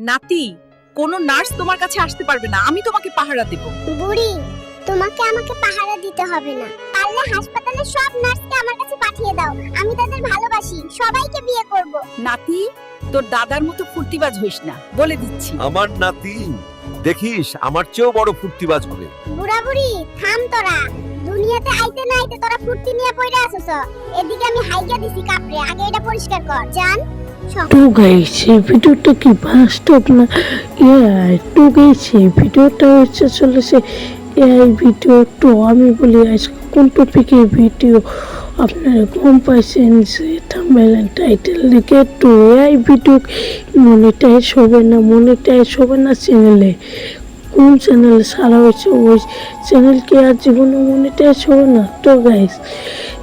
নাতি কোনো নার্স তোমার কাছে আসতে পারবে না। আমি তোমাকে পাহারা দেব। বুড়ি তোমাকে আমাকে পাহারা দিতে হবে না। পারলে হাসপাতালের সব নার্সকে আমার কাছে পাঠিয়ে দাও। আমি তাদের ভালোবাসি সবাইকে বিয়ে করব। নাতি তোর দাদার মতো ফুর্তিবাজ হইস না বলে দিচ্ছি। আমার নাতি দেখিস আমার চেয়েও বড় ফুর্তিবাজ হবে। বুড়া বুড়ি থাম তোরা। দুনিয়াতে আইতে না আইতে তোরা ফুর্তি নিয়ে পড়ে আসছ এদিকে আমি হাইগা দিছি কাপড়ে আগে এটা পরিষ্কার কর। জান? তো গাইস এই ভিডিওটা কি বাস্তব না? এআই তো গাইস এই ভিডিওটা হচ্ছে চলেছে এআই ভিডিও তো আমি বলি আজকে কোন টপিকের ভিডিও আপনারা কম পাইছেন যে থাম্বনেল টাইটেল দেখে। তো এআই ভিডিও মনিটাইজ হবে না মনিটাইজ হবে না চ্যানেলে কোন চ্যানেল সারা হয়েছে? ওই চ্যানেলকে আর জীবনে মনিটাইজ হবে না? তো গাইস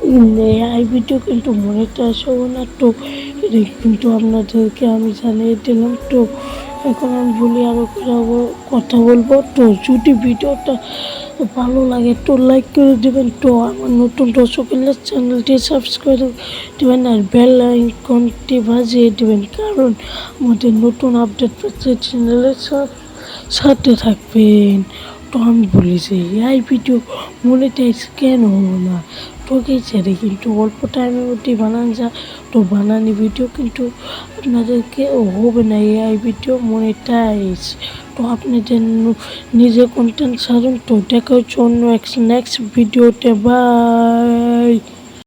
এআই ভিডিও কিন্তু মনিটাইজ হবে না, তো কিন্তু আপনাদেরকে আমি জানিয়ে দিলাম, তো এখন আমি বলি আরও কথা- বলব, তো যদি ভিডিওটা ভালো লাগে তো লাইক করে দেবেন, তো আমার নতুন দর্শক চ্যানেলটি সাবস্ক্রাইব দেবেন আর বেল আইকনটি বাজিয়ে দেবেন, কারণ আমাদের নতুন আপডেট পেতে চ্যানেলের সাথে থাকবেন। তো বলেছে, এই ভিডিও মনিটাইজ কেন হলো না? ঠকেছে রে কিন্তু অল্প টাইমের মধ্যে বানান যা। তো বানানি ভিডিও কিন্তু আপনাদেরকে হবে না এআই ভিডিও মনিটাইজ তো আপনাদের নিজে কন্টেন্ট ছাড়ুন তো দেখা হচ্ছে অন্য নেক্সট ভিডিওতে বাই